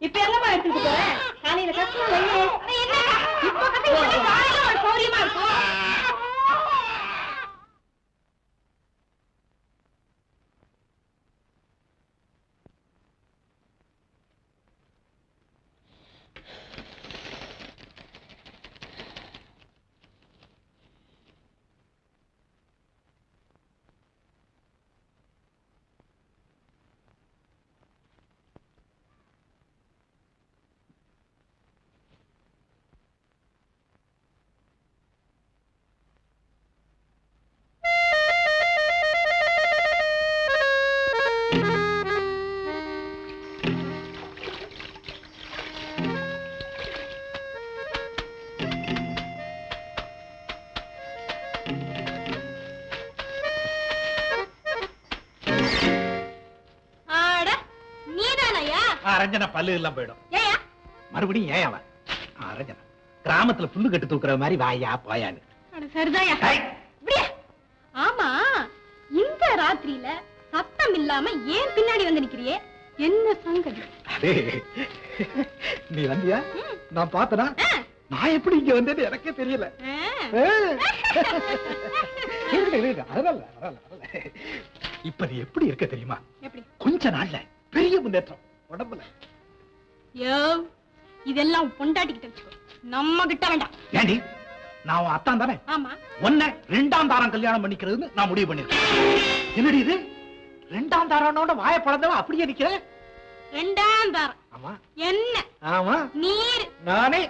இப்ப என்னமா எடுத்துட்டு போறேன் காலையில கஷ்டம் அரஞ்சன பல்லு எல்லாம் போயிடும். மறுபடியும் ஏன் அவன்? அரஞ்சனா. கிராமத்துல புல்லு கட்டு தூக்குற மாதிரி வாயா போயான்னு. சரிதாயா? ஆமா இந்த ராத்திரியில சத்தம் இல்லாம ஏன் பின்னாடி வந்து நிக்கிறியே? என்ன சங்கதி? நீ வந்தியா? நான் பார்த்தனா? நான் எப்படி இங்க வந்தேன்னு எனக்கே தெரியல. இப்ப நீ எப்படி இருக்க தெரியுமா? எப்படி? கொஞ்ச நாள்ல பெரிய முன்னேற்றம். உடம்புல. யோ இதெல்லாம் பொண்டாட்டிக்கிட்ட வச்சுக்கோ. நம்ம கிட்ட வேண்டாம். ஏண்டி? நான் உன் அத்தான் தானே? ஆமா. உன்னை ரெண்டாம் தாரம் கல்யாணம் பண்ணிக்கிறதுன்னு நான் முடிவு பண்ணிருக்கேன். என்னடி இது? ரெண்டாம் தாரனோட வாய பழந்தவன் அப்படியே நிக்கிற? ரெண்டாம் தாரம். ஆமா. என்ன? ஆமா. நீர். நானே.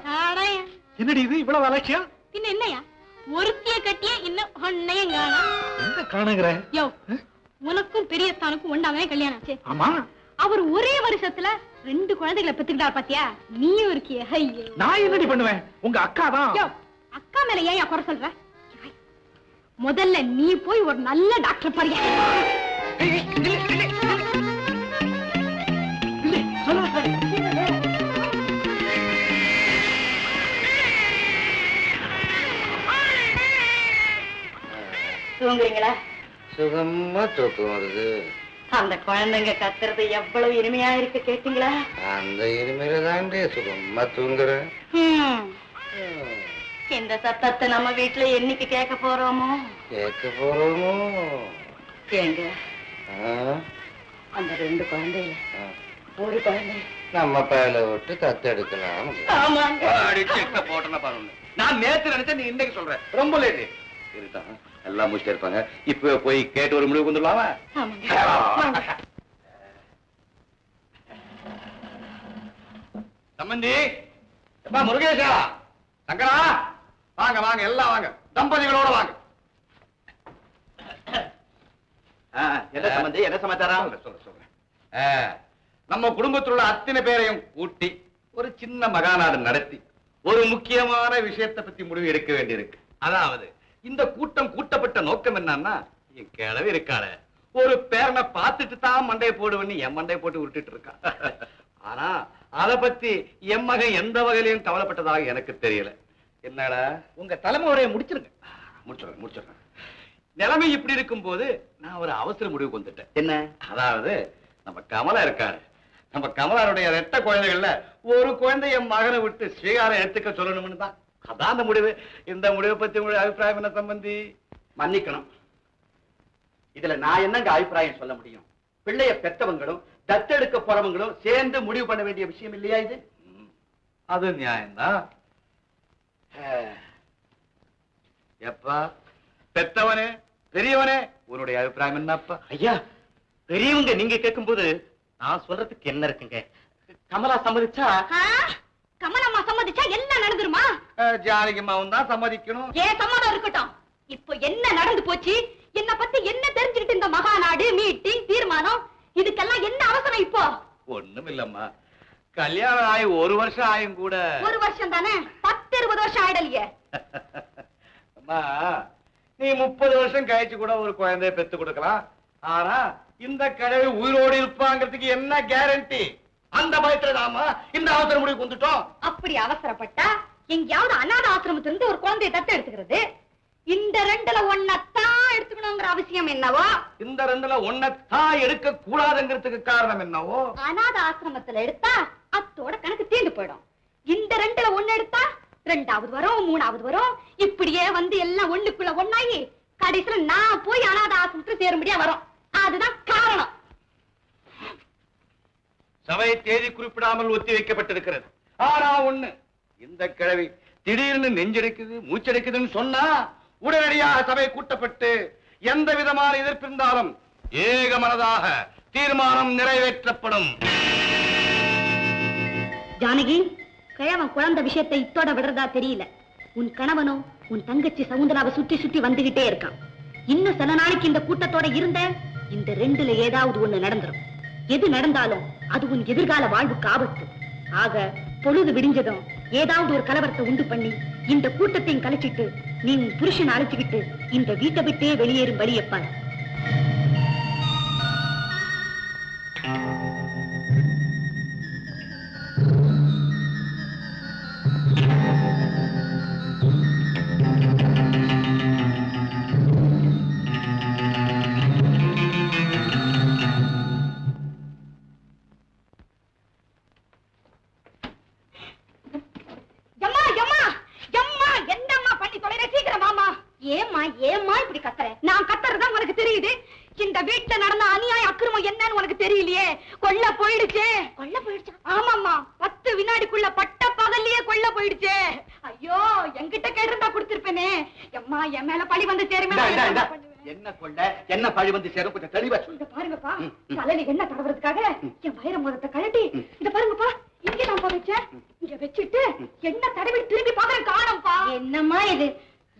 என்னடி இது? இவ்வளவு அலட்சியம்? பின்ன என்னையா ஒருத்திய கட்டிய இன்னும் ஒன்னையும் காணோம். எங்க காணுங்கிற? யோ உனக்கும் பெரியஸ்தானுக்கும் ஒண்டாமே கல்யாணம் ஆச்சு. ஆமா. அவர் ஒரே வருஷத்துல ரெண்டு குழந்தைகளை பெத்துக்கிட்டார் பாத்தியா? நீயும் இருக்கிய. ஐயோ. நான் என்னடி பண்ணுவேன்? உங்க அக்கா தான் அக்கா மேல ஏன் குறை சொல்ற? முதல்ல நீ போய் ஒரு நல்ல டாக்டர் பாருங்க. தூங்குறீங்களா? சுகமா தூக்கம் வருது. அந்த குழந்தைங்க கத்துறது எவ்வளவு இனிமையா இருக்கு கேட்டீங்களா? அந்த இனிமையில தாண்டி சுகமா தூங்குறேன் ஹம். இந்த சத்தத்தை நம்ம வீட்டுல என்னைக்கு கேட்க போறோமோ? கேட்க போறோமோ? ஏங்க? அந்த ரெண்டு குழந்தையில ஆ. ஒரு குழந்தை. நம்ம பயல விட்டு தத்தெடுக்கலாம் ஆமாங்க. போட்டன பாருங்க. நான் நேத்து நினைச்சேன் நீ இன்னைக்கு சொல்ற. ரொம்ப லேட்டு இருட்டான் எல்லாம் முடிச்சுட்டு இருப்பாங்க. இப்ப போய் கேட்டு ஒரு முடிவுக்கு வந்துடலாமா. சம்பந்தி எப்பா முருகேஷா? சங்கரா? வாங்க வாங்க எல்லாம் வாங்க. தம்பதிகளோட வாங்க. என்ன சம்பந்தி என்ன சமாச்சாரம்? சொல்றேன், சொல்றேன், நம்ம குடும்பத்தில் உள்ள அத்தனை பேரையும் கூட்டி ஒரு சின்ன மகாநாடு நடத்தி ஒரு முக்கியமான விஷயத்தை பத்தி முடிவு எடுக்க வேண்டியிருக்கு. அதாவது? இந்த கூட்டம் கூட்டப்பட்ட நோக்கம் என்னன்னா என் கிழவி இருக்காளே. ஒரு பேரனை பார்த்துட்டு தான் மண்டையை போடுவேன்னு என் மண்டையை போட்டு விட்டுட்டு இருக்கான் ஆனா அத பத்தி என் மகன் எந்த வகையிலையும் கவலைப்பட்டதாக எனக்கு தெரியல. என்னடா? உங்க தலைமுறையை முடிச்சிருங்க. முடிச்சிடுறேன் முடிச்சிடுறேன். நிலைமை இப்படி இருக்கும்போது நான் ஒரு அவசர முடிவுக்கு வந்துட்டேன். என்ன? அதாவது நம்ம கமலா இருக்காரு. நம்ம கமலாருடைய ரெட்ட குழந்தைகள்ல ஒரு குழந்தை என் மகனை விட்டு ஸ்வீகாரம் எடுத்துக்க சொல்லணும்னு தான். அதான் அந்த முடிவு. இந்த முடிவை பத்தி உங்களுடைய அபிப்பிராயம் என்ன சம்பந்தி? மன்னிக்கணும். இதுல நான் என்னங்க அபிப்பிராயம் சொல்ல முடியும்? பிள்ளைய பெத்தவங்களும் தத்தெடுக்க போறவங்களும் சேர்ந்து முடிவு பண்ண வேண்டிய விஷயம் இல்லையா இது? அது நியாயம்தான். எப்பா? பெத்தவனே பெரியவனே உன்னுடைய அபிப்பிராயம் என்னப்பா? ஐயா பெரியவங்க நீங்க கேட்கும்போது நான் சொல்றதுக்கு என்ன இருக்குங்க? கமலா சம்மதிச்சா? ஆ, கமலம்மா சம்மதிச்சா எல்லாம் நடந்துருமா? ஜானகிமாவும் தான் சம்மதிக்கணும். ஏன் சம்மதம் இருக்கட்டும். இப்போ என்ன நடந்து போச்சு? என்ன பத்தி என்ன தெரிஞ்சுக்கிட்டு இந்த மகாநாடு மீட்டிங் தீர்மானம்? இதுக்கெல்லாம் என்ன அவசரம் இப்போ? ஒண்ணும் இல்லம்மா கல்யாணம் ஆகி ஒரு வருஷம் ஆயும் கூட. ஒரு வருஷம் தானே? பத்து இருபது வருஷம் ஆயிடலையே. அம்மா நீ முப்பது வருஷம் கழிச்சு கூட ஒரு குழந்தைய பெத்து கொடுக்கலாம். ஆனா இந்த கிழவி உயிரோடு இருப்பாங்கிறதுக்கு என்ன கேரண்டி அந்த பயத்துல தாமா இந்த அவசர முடிவுக்கு வந்துட்டோம். அப்படி அவசரப்பட்டா எங்கேயாவது அநாத ஆசிரமத்துல இருந்து ஒரு குழந்தையை தத்து எடுத்துக்கிறது? இந்த ரெண்டுல ஒன்னத்தான் எடுத்துக்கணுங்கிற அவசியம் என்னவோ? இந்த ரெண்டுல ஒன்னத்தான் எடுக்க கூடாதுங்கிறதுக்கு காரணம் என்னவோ? அநாத ஆசிரமத்துல எடுத்தா அத்தோட கணக்கு தீர்ந்து போயிடும். இந்த ரெண்டுல ஒண்ணு எடுத்தா ரெண்டாவது வரும் மூணாவது வரும். இப்படியே வந்து எல்லாம் ஒண்ணுக்குள்ள ஒண்ணாயி கடைசியில நான் போய் அநாத ஆசிரமத்துல சேரும்படியா வரும். அதுதான் காரணம். சபை தேதி குறிப்பிடாமல் ஒத்தி வைக்கப்பட்டிருக்கிறது. ஆனா ஒண்ணு இந்த கிழவி திடீர்னு நெஞ்செடுக்குது மூச்செடுக்குதுன்னு சொன்னா உடனடியாக சபை கூட்டப்பட்டு எந்த விதமான எதிர்ப்பு இருந்தாலும் ஏகமனதாக தீர்மானம் நிறைவேற்றப்படும். ஜானகி கிழவன் குழந்தை விஷயத்தை இத்தோட விடுறதா தெரியல. உன் கணவனும் உன் தங்கச்சி சவுந்தராவை சுத்தி சுத்தி வந்துகிட்டே இருக்கான். இன்னும் சில நாளைக்கு இந்த கூட்டத்தோட இருந்த இந்த ரெண்டுல ஏதாவது ஒண்ணு நடந்துரும். எது நடந்தாலும் அது உன் எதிர்கால வாழ்வுக்கு ஆபத்து. ஆக பொழுது விடிஞ்சதும் ஏதாவது ஒரு கலவரத்தை உண்டு பண்ணி இந்த கூட்டத்தையும் கலைச்சிட்டு நீ உன் புருஷன் அழைச்சுக்கிட்டு இந்த வீட்டை விட்டே வெளியேறும் வழியப்பான் இந்த வீட்டுல நடந்த அநியாய அக்கிரமம் என்னன்னு உனக்கு தெரியலையே? கொல்ல போயிடுச்சே. கொல்ல போயிடுச்சா? ஆமாம்மா. பத்து வினாடிக்குள்ள பட்ட பகல்லையே கொல்ல போயிடுச்சே. ஐயோ என்கிட்ட கேட்டிருந்தா கொடுத்திருப்பேனே. எம்மா என் மேல பழி வந்து சேருமே. என்ன இந்தா. பண்ணுவேன்? என்ன கொள்ள என்ன பழி வந்து சேரும்? கொஞ்சம் தெளிவா சொல்லு இத பாருங்கப்பா. தலையில என்ன தடவுறதுக்காக என் வைர மோதத்தை கழட்டி. இத பாருங்கப்பா. இங்க நான் பா வச்சேன். இங்க வச்சுட்டு என்ன தடவி திரும்பி பாக்குறேன் காணோம்ப்பா. என்னம்மா இது?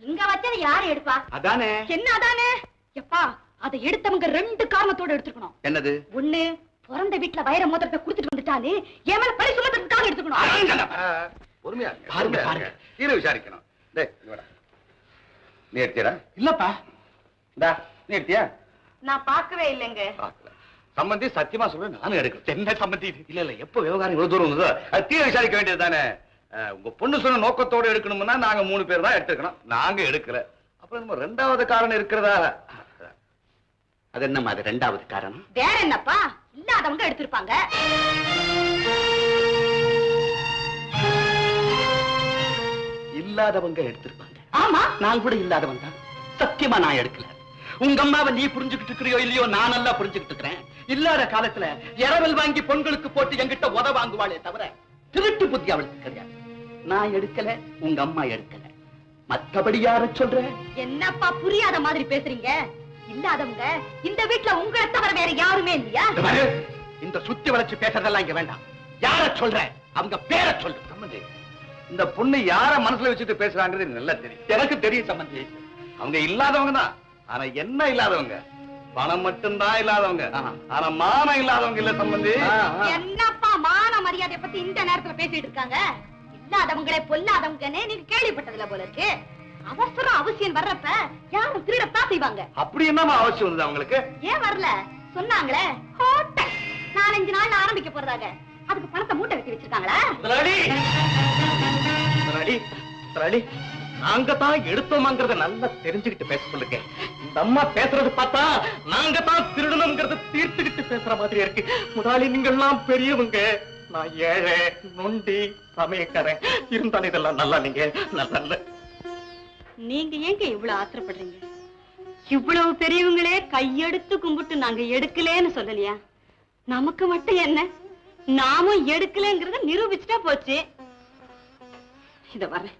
இங்க வச்சது யாரு எடுப்பா? அதானே. என்ன அதானே? எப்பா அதை எடுத்தவங்க ரெண்டு காரணத்தோட எடுத்துக்கணும். என்னது? ஒண்ணு பிறந்த வீட்டுல வைர மோதிரத்தை குடுத்துட்டு வந்துட்டாலே என் மேல பழி சுமத்துறதுக்காக எடுத்துக்கணும். பொறுமையா பாருங்க, பாருங்க. தீர விசாரிக்கணும். நீ எடுத்தியா இல்லப்பா. இந்தா நீ எடுத்தியா? நான் பார்க்கவே இல்லைங்க. சம்பந்தி சத்தியமா சொல்றேன் நானும் எடுக்கிறேன் என்ன சம்பந்தி? இல்ல இல்ல எப்ப விவகாரம் இவ்வளவு தூரம் வந்ததோ அது தீர விசாரிக்க வேண்டியது தானே. உங்க பொண்ணு சொன்ன நோக்கத்தோட எடுக்கணும்னா நாங்க மூணு பேர் தான் எடுத்துக்கணும் நாங்க எடுக்கல. அப்புறம் நம்ம ரெண்டாவது காரணம் இருக்கிறதா? அது என்னம்மா அது ரெண்டாவது காரணம்? வேற என்னப்பா? இல்லாதவங்க எடுத்திருப்பாங்க. இல்லாதவங்க எடுத்திருப்பாங்க. ஆமா. நான் கூட இல்லாதவன் தான். சத்தியமா நான் எடுக்கல. உங்க அம்மாவை நீ புரிஞ்சுக்கிட்டு இருக்கிறியோ இல்லையோ நான் நல்லா புரிஞ்சுக்கிட்டு இருக்கிறேன். இல்லாத காலத்துல இரவல் வாங்கி பொண்களுக்கு போட்டு என்கிட்ட உத வாங்குவாளே தவிர திருட்டு புத்தி அவளுக்கு கிடையாது. நான் எடுக்கல உங்க அம்மா எடுக்கல. மத்தபடி யார சொல்ற? என்னப்பா புரியாத மாதிரி பேசுறீங்க? இல்லாதவங்க இந்த வீட்டுல உங்களை தவிர வேற யாருமே இல்லையா? இந்த பாரு, இந்த சுத்தி வளைச்சு பேசுறதெல்லாம் இங்க வேண்டாம். யார சொல்ற? அவங்க பேரை சொல்லு. சம்பந்தி இந்த பொண்ணு யார மனசுல வச்சுட்டு பேசுறாங்கிறது எனக்கு நல்லா தெரியும். எனக்கு தெரியும் சம்பந்தி அவங்க இல்லாதவங்க தான். ஆனா என்ன இல்லாதவங்க? பணம் மட்டும்தான் இல்லாதவங்க. ஆனா மானம் இல்லாதவங்க இல்ல சம்பந்தி. என்னப்பா மான மரியாதைய பத்தி இந்த நேரத்துல பேசிட்டு இருக்காங்க? இல்லாதவங்களே பொல்லாதவங்கன்னு நீங்க கேள்விப்பட்டதுல போல இருக்கு. அவசரம் அவசியம் வர்றப்ப யாரும் திருடத்தான் செய்வாங்க? அப்படி என்னமா அவசியம் வந்தது அவங்களுக்கு? ஏன் வரல? சொன்னாங்களே. ஹோட்டல். நாலஞ்சு நாள் ஆரம்பிக்க போறதாக. அதுக்கு பணத்தை மூட்டை கட்டி வச்சிருக்காங்களா? நாங்க தான் எடுத்தோமாங்கிறத நல்லா தெரிஞ்சுக்கிட்டு பேச சொல்லுங்க இந்த அம்மா பேசுறது பார்த்தா நாங்க தான் திருடணுங்கிறத தீர்த்துக்கிட்டு பேசுற மாதிரி இருக்கு. முதலாளி நீங்கெல்லாம் பெரியவங்க. நான் ஏழை நொண்டி சமயக்காரன் இருந்தாலும் இதெல்லாம் நல்லா நீங்க நல்லா நீங்க ஏங்க இவ்வளவு ஆத்திரப்படுறீங்க? இவ்வளவு பெரியவங்களே கையெடுத்து கும்பிட்டு நாங்க எடுக்கலன்னு சொல்லலையா? நமக்கு மட்டும் என்ன? நாமும் எடுக்கலங்கிறத நிரூபிச்சுட்டா போச்சு. இத வரேன்.